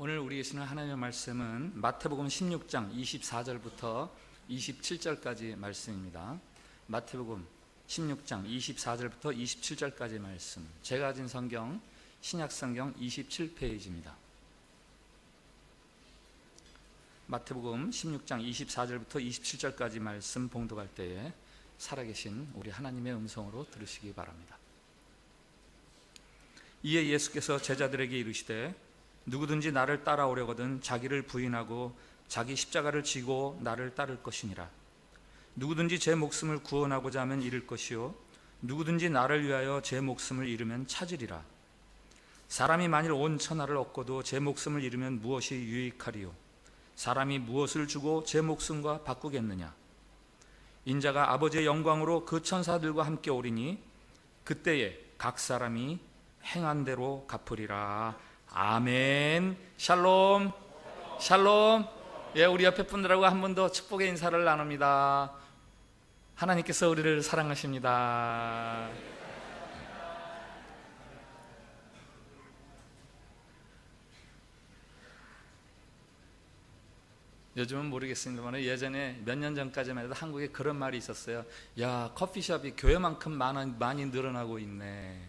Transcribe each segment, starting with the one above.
오늘 우리 계시는 하나님의 말씀은 마태복음 16장 24절부터 27절까지 말씀입니다. 마태복음 16장 24절부터 27절까지 말씀. 제가 가진 성경 신약 성경 27페이지입니다. 마태복음 16장 24절부터 27절까지 말씀 봉독할 때에 살아계신 우리 하나님의 음성으로 들으시기 바랍니다. 이에 예수께서 제자들에게 이르시되 누구든지 나를 따라오려거든 자기를 부인하고 자기 십자가를 지고 나를 따를 것이니라. 누구든지 제 목숨을 구원하고자 하면 잃을 것이요. 누구든지 나를 위하여 제 목숨을 잃으면 찾으리라. 사람이 만일 온 천하를 얻고도 제 목숨을 잃으면 무엇이 유익하리요? 사람이 무엇을 주고 제 목숨과 바꾸겠느냐? 인자가 아버지의 영광으로 그 천사들과 함께 오리니 그때에 각 사람이 행한 대로 갚으리라 아멘. 샬롬. 샬롬. 예, 우리 옆에 분들하고 한 번 더 축복의 인사를 나눕니다. 하나님께서 우리를 사랑하십니다. 요즘은 모르겠습니다만 예전에 몇 년 전까지만 해도 한국에 그런 말이 있었어요. 야, 커피숍이 교회만큼 많이, 많이 늘어나고 있네.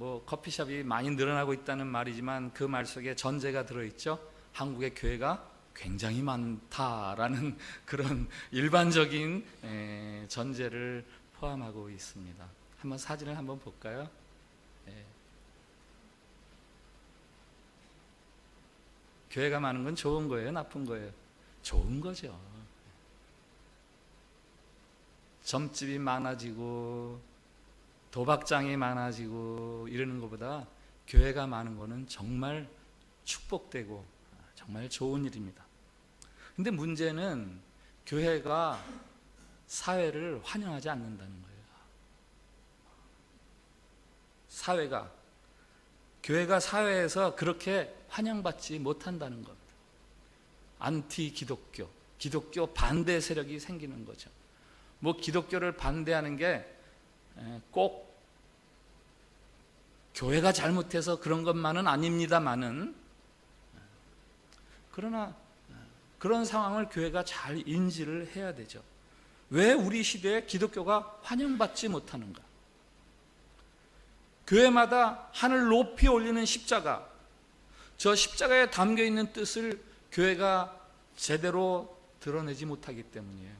뭐 커피숍이 많이 늘어나고 있다는 말이지만 그 말 속에 전제가 들어있죠. 한국의 교회가 굉장히 많다라는 그런 일반적인 에, 전제를 포함하고 있습니다. 한번 사진을 한번 볼까요? 예. 교회가 많은 건 좋은 거예요, 나쁜 거예요? 좋은 거죠. 점집이 많아지고 도박장이 많아지고 이러는 것보다 교회가 많은 거는 정말 축복되고 정말 좋은 일입니다. 근데 문제는 교회가 사회를 환영하지 않는다는 거예요. 사회가 교회가 사회에서 그렇게 환영받지 못한다는 겁니다. 안티 기독교, 기독교 반대 세력이 생기는 거죠. 뭐 기독교를 반대하는 게 꼭 교회가 잘못해서 그런 것만은 아닙니다만은 그러나 그런 상황을 교회가 잘 인지를 해야 되죠. 왜 우리 시대에 기독교가 환영받지 못하는가? 교회마다 하늘 높이 올리는 십자가, 저 십자가에 담겨 있는 뜻을 교회가 제대로 드러내지 못하기 때문이에요.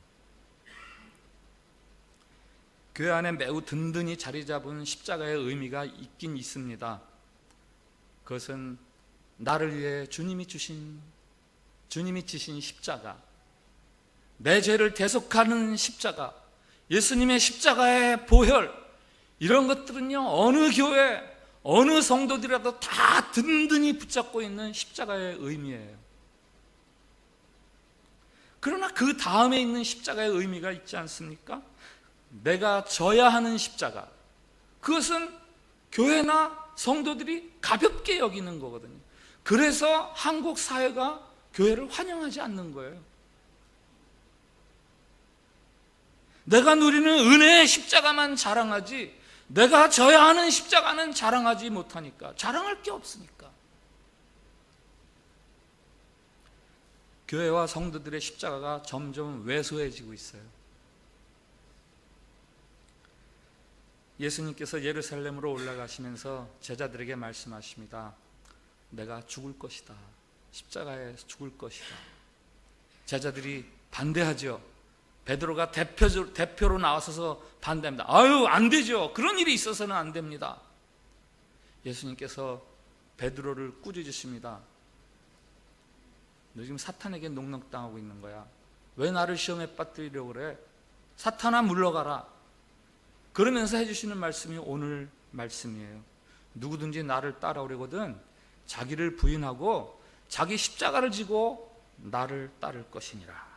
교회 안에 매우 든든히 자리 잡은 십자가의 의미가 있긴 있습니다. 그것은 나를 위해 주님이 주신 주님이 지신 십자가, 내 죄를 대속하는 십자가, 예수님의 십자가의 보혈 이런 것들은요 어느 교회 어느 성도들이라도 다 든든히 붙잡고 있는 십자가의 의미예요. 그러나 그 다음에 있는 십자가의 의미가 있지 않습니까? 내가 져야 하는 십자가. 그것은 교회나 성도들이 가볍게 여기는 거거든요. 그래서 한국 사회가 교회를 환영하지 않는 거예요. 내가 누리는 은혜의 십자가만 자랑하지, 내가 져야 하는 십자가는 자랑하지 못하니까, 자랑할 게 없으니까. 교회와 성도들의 십자가가 점점 왜소해지고 있어요. 예수님께서 예루살렘으로 올라가시면서 제자들에게 말씀하십니다. 내가 죽을 것이다. 십자가에 죽을 것이다. 제자들이 반대하죠. 베드로가 대표, 대표로 나와서 반대합니다. 아유, 안 되죠. 그런 일이 있어서는 안 됩니다. 예수님께서 베드로를 꾸짖으십니다. 너 지금 사탄에게 농락당하고 있는 거야. 왜 나를 시험에 빠뜨리려고 그래? 사탄아 물러가라. 그러면서 해주시는 말씀이 오늘 말씀이에요. 누구든지 나를 따라오려거든 자기를 부인하고 자기 십자가를 지고 나를 따를 것이니라.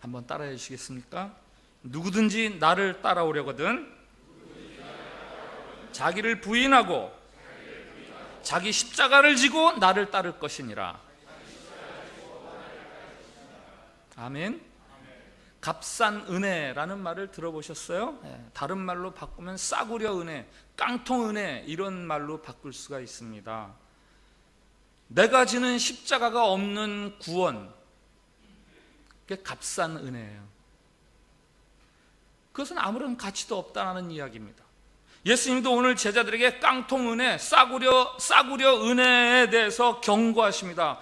한번 따라해 주시겠습니까? 누구든지 나를 따라오려거든 자기를 부인하고 자기 십자가를 지고 나를 따를 것이니라. 아멘. 값싼 은혜라는 말을 들어보셨어요? 예, 다른 말로 바꾸면 싸구려 은혜, 깡통 은혜 이런 말로 바꿀 수가 있습니다. 내가 지는 십자가가 없는 구원, 그게 값싼 은혜예요. 그것은 아무런 가치도 없다는 이야기입니다. 예수님도 오늘 제자들에게 깡통 은혜, 싸구려, 싸구려 은혜에 대해서 경고하십니다.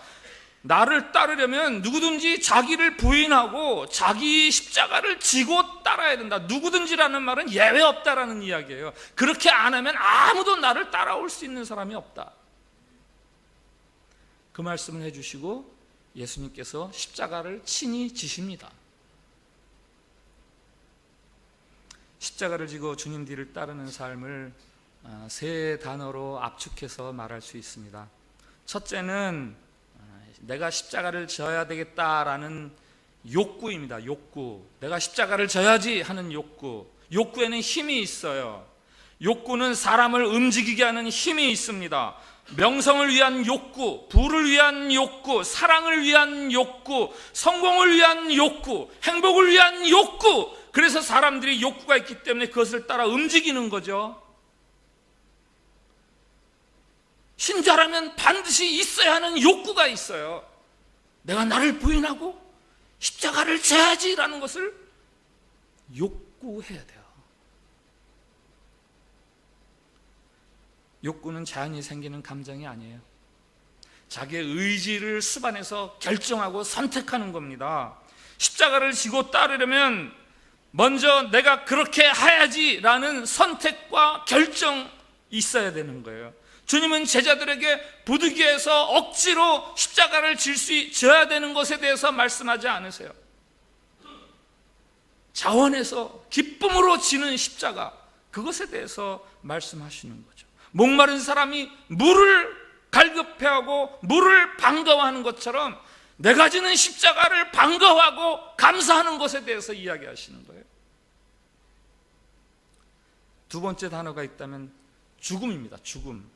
나를 따르려면 누구든지 자기를 부인하고 자기 십자가를 지고 따라야 된다. 누구든지라는 말은 예외 없다라는 이야기예요. 그렇게 안 하면 아무도 나를 따라올 수 있는 사람이 없다. 그 말씀을 해주시고 예수님께서 십자가를 친히 지십니다. 십자가를 지고 주님 뒤를 따르는 삶을 아, 세 단어로 압축해서 말할 수 있습니다. 첫째는 아, 내가 십자가를 져야 되겠다라는 욕구입니다. 욕구. 내가 십자가를 져야지 하는 욕구. 욕구에는 힘이 있어요. 욕구는 사람을 움직이게 하는 힘이 있습니다. 명성을 위한 욕구, 부를 위한 욕구, 사랑을 위한 욕구, 성공을 위한 욕구, 행복을 위한 욕구. 그래서 사람들이 욕구가 있기 때문에 그것을 따라 움직이는 거죠. 신자라면 반드시 있어야 하는 욕구가 있어요. 내가 나를 부인하고 십자가를 져야지라는 것을 욕구해야 돼요. 욕구는 자연히 생기는 감정이 아니에요. 자기의 의지를 수반해서 결정하고 선택하는 겁니다. 십자가를 지고 따르려면 먼저 내가 그렇게 해야지라는 선택과 결정 있어야 되는 거예요. 주님은 제자들에게 부득이해서 억지로 십자가를 질 수, 져야 되는 것에 대해서 말씀하지 않으세요. 자원해서 기쁨으로 지는 십자가, 그것에 대해서 말씀하시는 거죠. 목마른 사람이 물을 갈급해하고 물을 반가워하는 것처럼 내가 지는 십자가를 반가워하고 감사하는 것에 대해서 이야기하시는 거예요. 두 번째 단어가 있다면 죽음입니다. 죽음.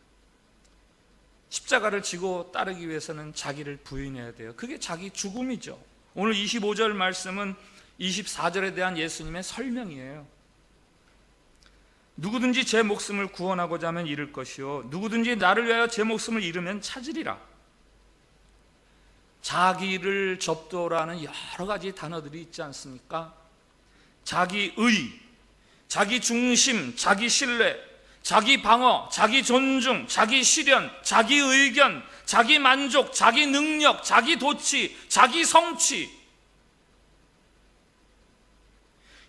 십자가를 지고 따르기 위해서는 자기를 부인해야 돼요. 그게 자기 죽음이죠. 오늘 25절 말씀은 24절에 대한 예수님의 설명이에요. 누구든지 제 목숨을 구원하고자 하면 잃을 것이요 누구든지 나를 위하여 제 목숨을 잃으면 찾으리라. 자기를 접도라는 여러 가지 단어들이 있지 않습니까? 자기 의, 자기 중심, 자기 신뢰, 자기 방어, 자기 존중, 자기 실현, 자기 의견, 자기 만족, 자기 능력, 자기 도치, 자기 성취.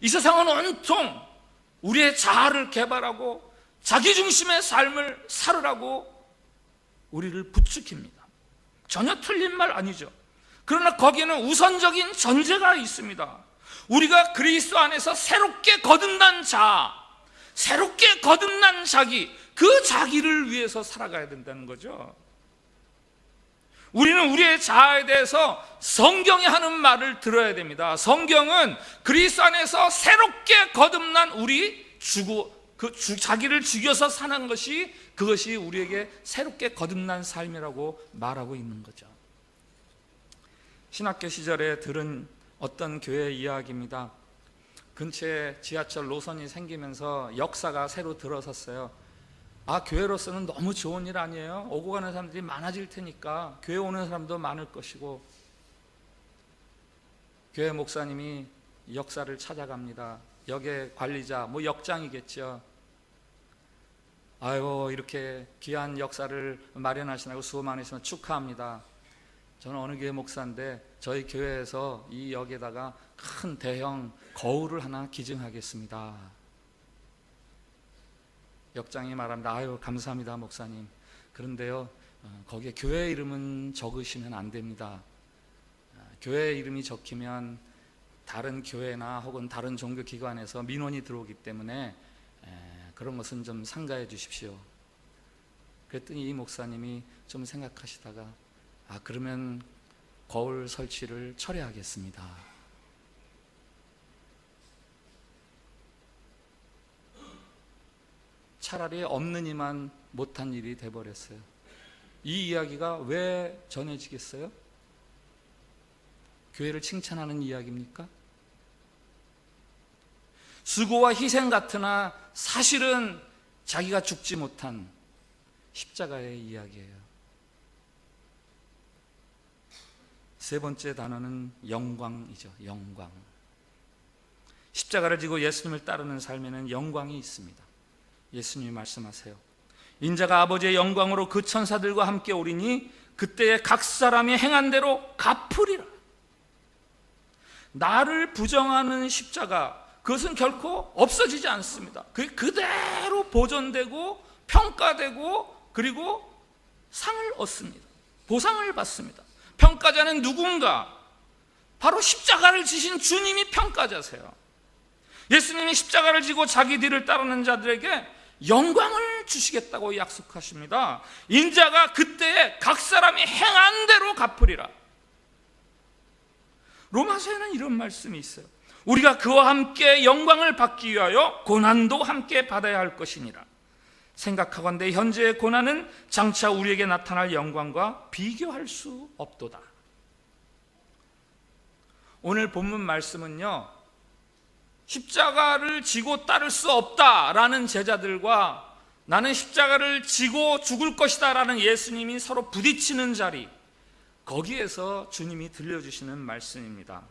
이 세상은 온통 우리의 자아를 개발하고 자기 중심의 삶을 살으라고 우리를 부추깁니다. 전혀 틀린 말 아니죠. 그러나 거기에는 우선적인 전제가 있습니다. 우리가 그리스도 안에서 새롭게 거듭난 자, 새롭게 거듭난 자기, 그 자기를 위해서 살아가야 된다는 거죠. 우리는 우리의 자아에 대해서 성경이 하는 말을 들어야 됩니다. 성경은 그리스도 안에서 새롭게 거듭난 우리 주고 그 주, 자기를 죽여서 사는 것이 그것이 우리에게 새롭게 거듭난 삶이라고 말하고 있는 거죠. 신학교 시절에 들은 어떤 교회 이야기입니다. 근처에 지하철 노선이 생기면서 역사가 새로 들어섰어요. 아, 교회로서는 너무 좋은 일 아니에요? 오고 가는 사람들이 많아질 테니까 교회 오는 사람도 많을 것이고 교회 목사님이 역사를 찾아갑니다. 역의 관리자, 뭐 역장이겠죠. 아이고 이렇게 귀한 역사를 마련하시라고 수고 많으시면 축하합니다. 저는 어느 교회 목사인데 저희 교회에서 이 역에다가 큰 대형 거울을 하나 기증하겠습니다. 역장이 말합니다. 아유 감사합니다 목사님. 그런데요 어, 거기에 교회 이름은 적으시면 안 됩니다. 어, 교회 이름이 적히면 다른 교회나 혹은 다른 종교 기관에서 민원이 들어오기 때문에 그런 것은 좀 상가해 주십시오. 그랬더니 이 목사님이 좀 생각하시다가 아 그러면 거울 설치를 철회하겠습니다. 차라리 없는 이만 못한 일이 돼버렸어요. 이 이야기가 왜 전해지겠어요? 교회를 칭찬하는 이야기입니까? 수고와 희생 같으나 사실은 자기가 죽지 못한 십자가의 이야기예요. 세 번째 단어는 영광이죠. 영광. 십자가를 지고 예수님을 따르는 삶에는 영광이 있습니다. 예수님이 말씀하세요. 인자가 아버지의 영광으로 그 천사들과 함께 오리니 그때에 각 사람이 행한 대로 갚으리라. 나를 부정하는 십자가 그것은 결코 없어지지 않습니다. 그 그대로 보존되고 평가되고 그리고 상을 얻습니다. 보상을 받습니다. 평가자는 누군가? 바로 십자가를 지신 주님이 평가자세요. 예수님이 십자가를 지고 자기 뒤를 따르는 자들에게 영광을 주시겠다고 약속하십니다. 인자가 그때에 각 사람이 행한 대로 갚으리라. 로마서에는 이런 말씀이 있어요. 우리가 그와 함께 영광을 받기 위하여 고난도 함께 받아야 할 것이니라. 생각하건대 현재의 고난은 장차 우리에게 나타날 영광과 비교할 수 없도다. 오늘 본문 말씀은요. 십자가를 지고 따를 수 없다라는 제자들과 나는 십자가를 지고 죽을 것이다라는 예수님이 서로 부딪히는 자리 거기에서 주님이 들려주시는 말씀입니다.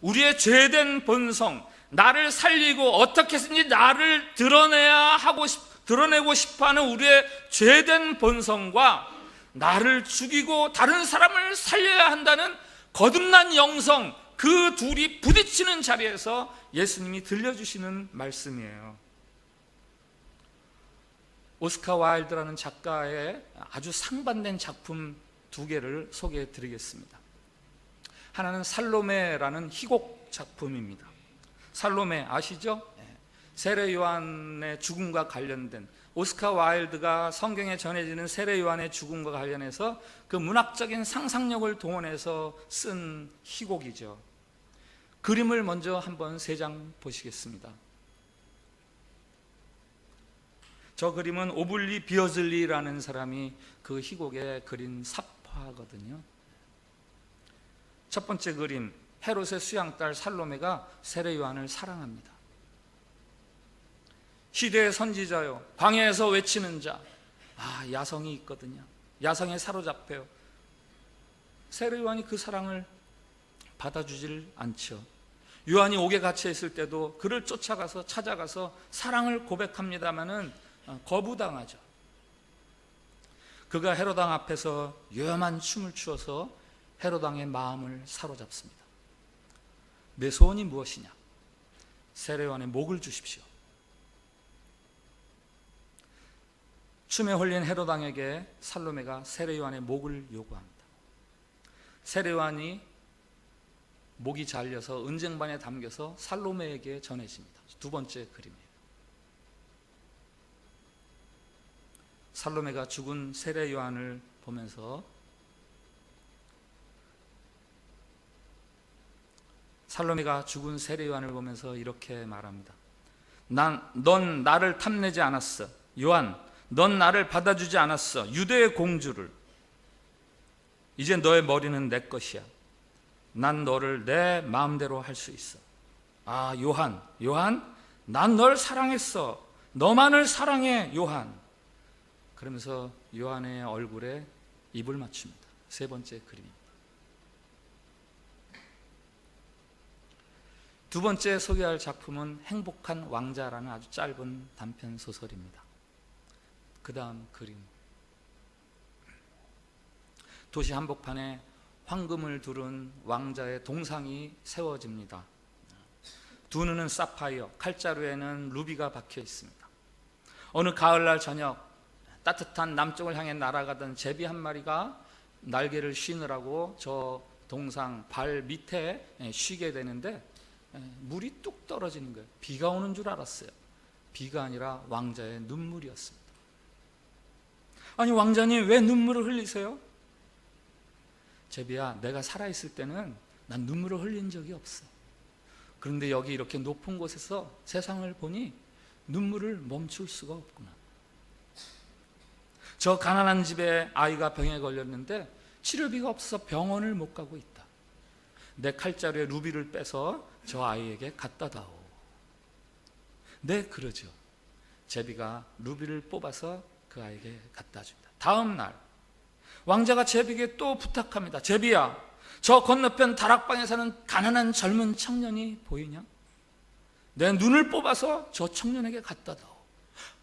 우리의 죄된 본성, 나를 살리고 어떻게 해서든지 나를 드러내야 하고 싶, 드러내고 싶어하는 우리의 죄된 본성과 나를 죽이고 다른 사람을 살려야 한다는 거듭난 영성, 그 둘이 부딪히는 자리에서 예수님이 들려주시는 말씀이에요. 오스카 와일드라는 작가의 아주 상반된 작품 두 개를 소개해 드리겠습니다. 하나는 살로메라는 희곡 작품입니다. 살로메 아시죠? 세례 요한의 죽음과 관련된 오스카 와일드가 성경에 전해지는 세례 요한의 죽음과 관련해서 그 문학적인 상상력을 동원해서 쓴 희곡이죠. 그림을 먼저 한번 세 장 보시겠습니다. 저 그림은 오블리 비어즐리라는 사람이 그 희곡에 그린 삽화거든요. 첫 번째 그림 헤롯의 수양딸 살로메가 세례 요한을 사랑합니다. 시대의 선지자요 광야에서 외치는 자. 아, 야성이 있거든요. 야성에 사로잡혀요. 세례 요한이 그 사랑을 받아주질 않죠. 요한이 옥에 갇혀 있을 때도 그를 쫓아가서 찾아가서 사랑을 고백합니다마는 어, 거부당하죠. 그가 헤로당 앞에서 요염한 춤을 추어서 헤로당의 마음을 사로잡습니다. 내 소원이 무엇이냐? 세례요한의 목을 주십시오. 춤에 홀린 헤로당에게 살로메가 세례요한의 목을 요구합니다. 세례요한이 목이 잘려서 은쟁반에 담겨서 살로메에게 전해집니다. 두 번째 그림이에요. 살로메가 죽은 세례 요한을 보면서 살로메가 죽은 세례 요한을 보면서 이렇게 말합니다. 난, 넌 나를 탐내지 않았어. 요한, 넌 나를 받아주지 않았어. 유대의 공주를. 이제 너의 머리는 내 것이야. 난 너를 내 마음대로 할 수 있어. 아, 요한, 요한, 난 널 사랑했어. 너만을 사랑해, 요한. 그러면서 요한의 얼굴에 입을 맞춥니다. 세 번째 그림입니다. 두 번째 소개할 작품은 행복한 왕자라는 아주 짧은 단편 소설입니다. 그 다음 그림. 도시 한복판에 황금을 두른 왕자의 동상이 세워집니다. 두 눈은 사파이어, 칼자루에는 루비가 박혀 있습니다. 어느 가을날 저녁 따뜻한 남쪽을 향해 날아가던 제비 한 마리가 날개를 쉬느라고 저 동상 발 밑에 쉬게 되는데 물이 뚝 떨어지는 거예요. 비가 오는 줄 알았어요. 비가 아니라 왕자의 눈물이었습니다. 아니 왕자님 왜 눈물을 흘리세요? 제비야 내가 살아있을 때는 난 눈물을 흘린 적이 없어. 그런데 여기 이렇게 높은 곳에서 세상을 보니 눈물을 멈출 수가 없구나. 저 가난한 집에 아이가 병에 걸렸는데 치료비가 없어서 병원을 못 가고 있다. 내 칼자루에 루비를 빼서 저 아이에게 갖다 다오. 네, 그러죠. 제비가 루비를 뽑아서 그 아이에게 갖다 줍니다. 다음 날 왕자가 제비에게 또 부탁합니다. 제비야, 저 건너편 다락방에 사는 가난한 젊은 청년이 보이냐? 내 눈을 뽑아서 저 청년에게 갖다 다오.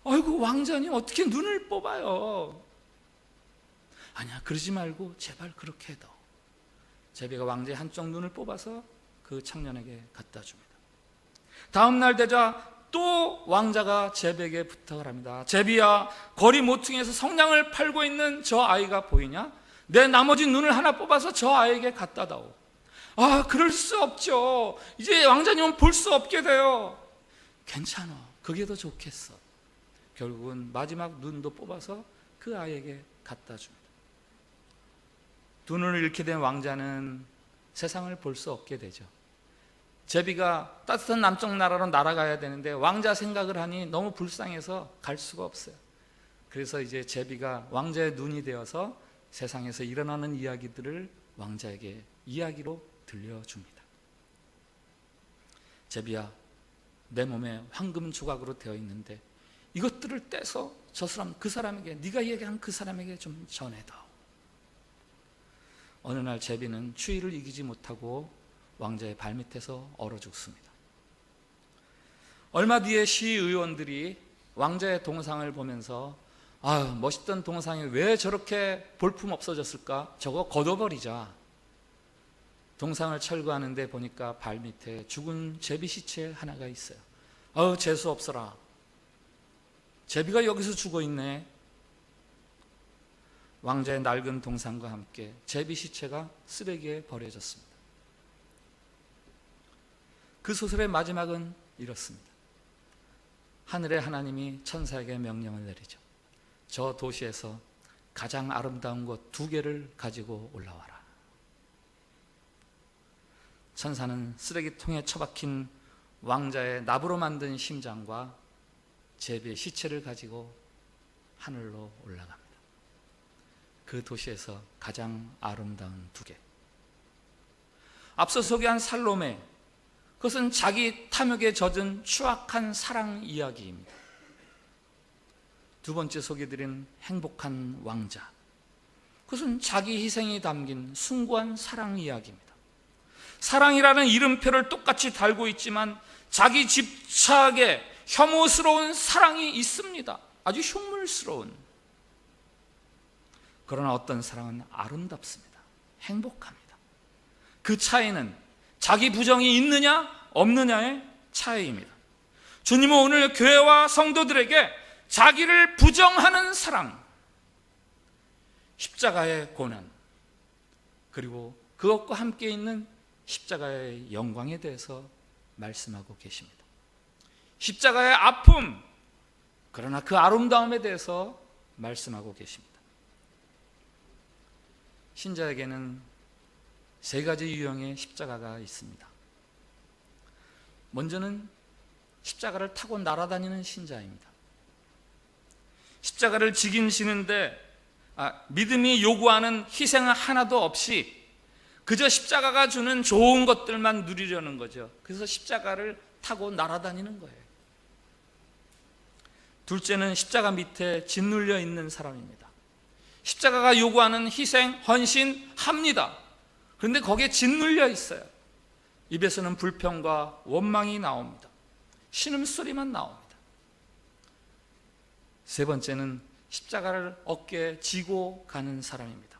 아이고 왕자님 어떻게 눈을 뽑아요? 아니야 그러지 말고 제발 그렇게 해도. 제비가 왕자의 한쪽 눈을 뽑아서 그 청년에게 갖다 줍니다. 다음 날 되자 또 왕자가 제비에게 부탁을 합니다. 제비야, 거리 모퉁이에서 성냥을 팔고 있는 저 아이가 보이냐? 내 나머지 눈을 하나 뽑아서 저 아이에게 갖다 다오. 아, 그럴 수 없죠. 이제 왕자님은 볼 수 없게 돼요. 괜찮아. 그게 더 좋겠어. 결국은 마지막 눈도 뽑아서 그 아이에게 갖다 줍니다. 두 눈을 잃게 된 왕자는 세상을 볼 수 없게 되죠. 제비가 따뜻한 남쪽 나라로 날아가야 되는데 왕자 생각을 하니 너무 불쌍해서 갈 수가 없어요. 그래서 이제 제비가 왕자의 눈이 되어서 세상에서 일어나는 이야기들을 왕자에게 이야기로 들려줍니다. 제비야, 내 몸에 황금 조각으로 되어 있는데 이것들을 떼서 저 사람 그 사람에게 네가 얘기한 그 사람에게 좀 전해다오. 어느 날 제비는 추위를 이기지 못하고 왕자의 발밑에서 얼어 죽습니다. 얼마 뒤에 시의원들이 왕자의 동상을 보면서 아 멋있던 동상이 왜 저렇게 볼품 없어졌을까? 저거 걷어버리자. 동상을 철거하는데 보니까 발밑에 죽은 제비 시체 하나가 있어요. 아우 재수 없어라. 제비가 여기서 죽어 있네. 왕자의 낡은 동상과 함께 제비 시체가 쓰레기에 버려졌습니다. 그 소설의 마지막은 이렇습니다. 하늘의 하나님이 천사에게 명령을 내리죠. 저 도시에서 가장 아름다운 것 두 개를 가지고 올라와라. 천사는 쓰레기통에 처박힌 왕자의 나부로 만든 심장과 제비의 시체를 가지고 하늘로 올라갑니다. 그 도시에서 가장 아름다운 두 개. 앞서 소개한 살로메, 그것은 자기 탐욕에 젖은 추악한 사랑 이야기입니다. 두 번째 소개드린 행복한 왕자, 그것은 자기 희생이 담긴 숭고한 사랑 이야기입니다. 사랑이라는 이름표를 똑같이 달고 있지만 자기 집착에 혐오스러운 사랑이 있습니다. 아주 흉물스러운. 그러나 어떤 사랑은 아름답습니다. 행복합니다. 그 차이는 자기 부정이 있느냐 없느냐의 차이입니다. 주님은 오늘 교회와 성도들에게 자기를 부정하는 사랑, 십자가의 고난, 그리고 그것과 함께 있는 십자가의 영광에 대해서 말씀하고 계십니다. 십자가의 아픔, 그러나 그 아름다움에 대해서 말씀하고 계십니다. 신자에게는 세 가지 유형의 십자가가 있습니다. 먼저는 십자가를 타고 날아다니는 신자입니다. 십자가를 지긴 지는데 아, 믿음이 요구하는 희생 하나도 없이 그저 십자가가 주는 좋은 것들만 누리려는 거죠. 그래서 십자가를 타고 날아다니는 거예요. 둘째는 십자가 밑에 짓눌려 있는 사람입니다. 십자가가 요구하는 희생, 헌신 합니다. 그런데 거기에 짓눌려 있어요. 입에서는 불평과 원망이 나옵니다. 신음소리만 나옵니다. 세 번째는 십자가를 어깨에 지고 가는 사람입니다.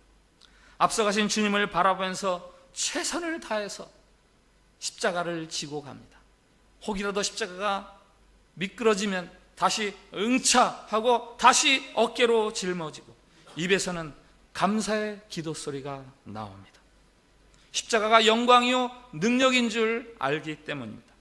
앞서가신 주님을 바라보면서 최선을 다해서 십자가를 지고 갑니다. 혹이라도 십자가가 미끄러지면 다시 응차하고 다시 어깨로 짊어지고 입에서는 감사의 기도 소리가 나옵니다. 십자가가 영광이요 능력인 줄 알기 때문입니다.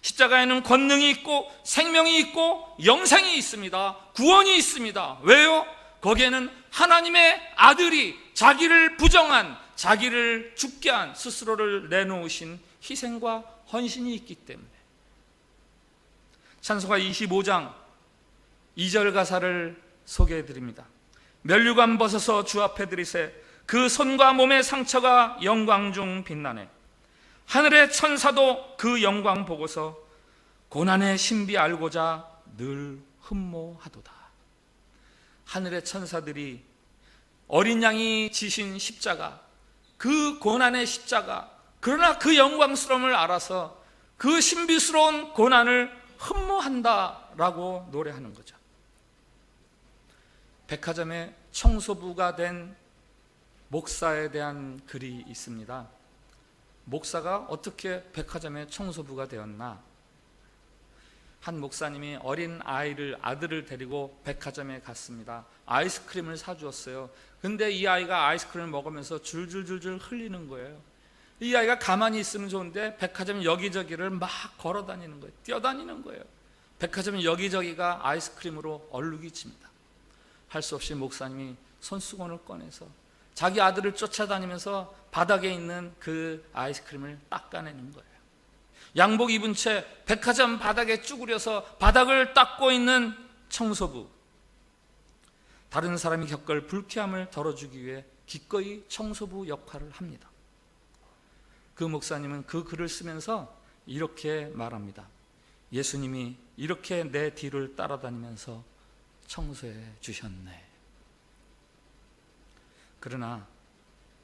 십자가에는 권능이 있고 생명이 있고 영생이 있습니다. 구원이 있습니다. 왜요? 거기에는 하나님의 아들이 자기를 부정한 자기를 죽게 한 스스로를 내놓으신 희생과 헌신이 있기 때문에 찬송가 25장 2절 가사를 소개해 드립니다. 멸류관 벗어서 주 앞에 드리세 그 손과 몸의 상처가 영광 중 빛나네 하늘의 천사도 그 영광 보고서 고난의 신비 알고자 늘 흠모하도다. 하늘의 천사들이 어린 양이 지신 십자가, 그 고난의 십자가, 그러나 그 영광스러움을 알아서 그 신비스러운 고난을 흠모한다라고 노래하는 거죠. 백화점에 청소부가 된 목사에 대한 글이 있습니다. 목사가 어떻게 백화점의 청소부가 되었나? 한 목사님이 어린 아이를 아들을 데리고 백화점에 갔습니다. 아이스크림을 사주었어요. 근데 이 아이가 아이스크림을 먹으면서 줄줄줄줄 흘리는 거예요. 이 아이가 가만히 있으면 좋은데 백화점 여기저기를 막 걸어 다니는 거예요. 뛰어다니는 거예요. 백화점 여기저기가 아이스크림으로 얼룩이 칩니다. 할 수 없이 목사님이 손수건을 꺼내서 자기 아들을 쫓아다니면서 바닥에 있는 그 아이스크림을 닦아내는 거예요. 양복 입은 채 백화점 바닥에 쭈그려서 바닥을 닦고 있는 청소부. 다른 사람이 겪을 불쾌함을 덜어주기 위해 기꺼이 청소부 역할을 합니다. 그 목사님은 그 글을 쓰면서 이렇게 말합니다. 예수님이 이렇게 내 뒤를 따라다니면서 청소해 주셨네. 그러나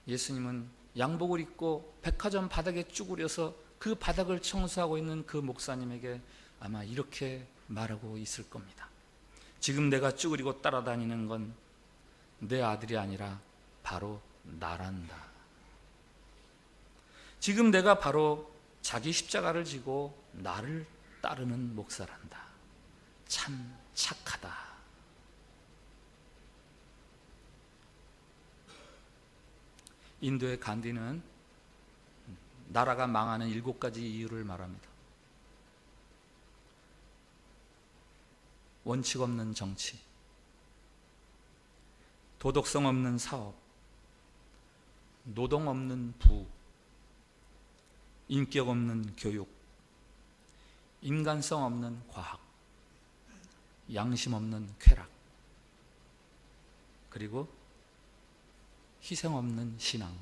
예수님은 양복을 입고 백화점 바닥에 쭈그려서 그 바닥을 청소하고 있는 그 목사님에게 아마 이렇게 말하고 있을 겁니다. 지금 내가 쭈그리고 따라다니는 건 내 아들이 아니라 바로 나란다. 지금 내가 바로 자기 십자가를 지고 나를 따르는 목사란다. 참 착하다. 인도의 간디는 나라가 망하는 일곱 가지 이유를 말합니다. 원칙 없는 정치, 도덕성 없는 사업, 노동 없는 부, 인격 없는 교육, 인간성 없는 과학, 양심 없는 쾌락, 그리고 희생 없는 신앙.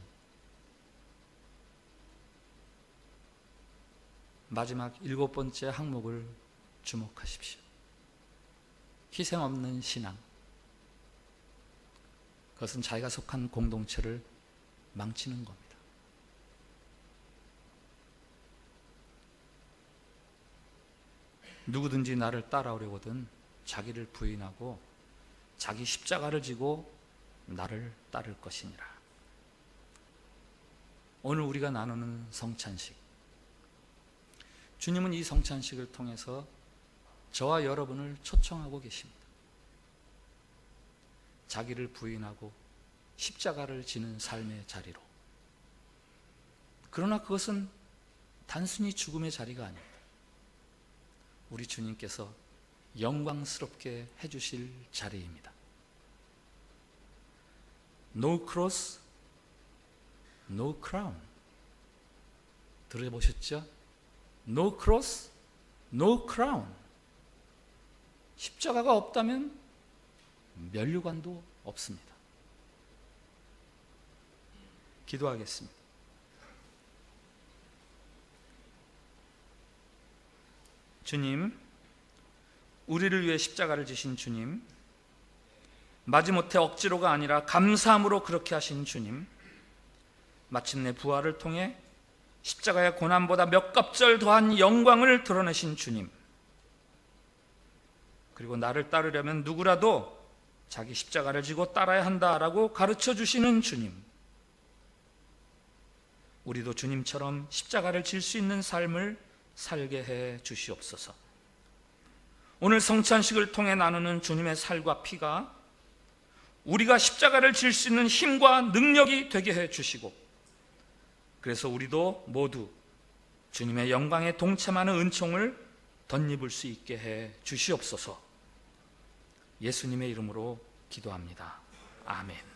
마지막 일곱 번째 항목을 주목하십시오. 희생 없는 신앙. 그것은 자기가 속한 공동체를 망치는 겁니다. 누구든지 나를 따라오려거든 자기를 부인하고 자기 십자가를 지고 나를 따를 것이니라. 오늘 우리가 나누는 성찬식. 주님은 이 성찬식을 통해서 저와 여러분을 초청하고 계십니다. 자기를 부인하고 십자가를 지는 삶의 자리로. 그러나 그것은 단순히 죽음의 자리가 아닙니다. 우리 주님께서 영광스럽게 해주실 자리입니다. No cross, no crown. 들어보셨죠? No cross, no crown. 십자가가 없다면 면류관도 없습니다. 기도하겠습니다. 주님, 우리를 위해 십자가를 지신 주님, 마지못해 억지로가 아니라 감사함으로 그렇게 하신 주님, 마침내 부활을 통해 십자가의 고난보다 몇 갑절 더한 영광을 드러내신 주님, 그리고 나를 따르려면 누구라도 자기 십자가를 지고 따라야 한다라고 가르쳐 주시는 주님. 우리도 주님처럼 십자가를 질 수 있는 삶을 살게 해 주시옵소서. 오늘 성찬식을 통해 나누는 주님의 살과 피가 우리가 십자가를 질 수 있는 힘과 능력이 되게 해 주시고 그래서 우리도 모두 주님의 영광에 동참하는 은총을 덧입을 수 있게 해 주시옵소서. 예수님의 이름으로 기도합니다. 아멘.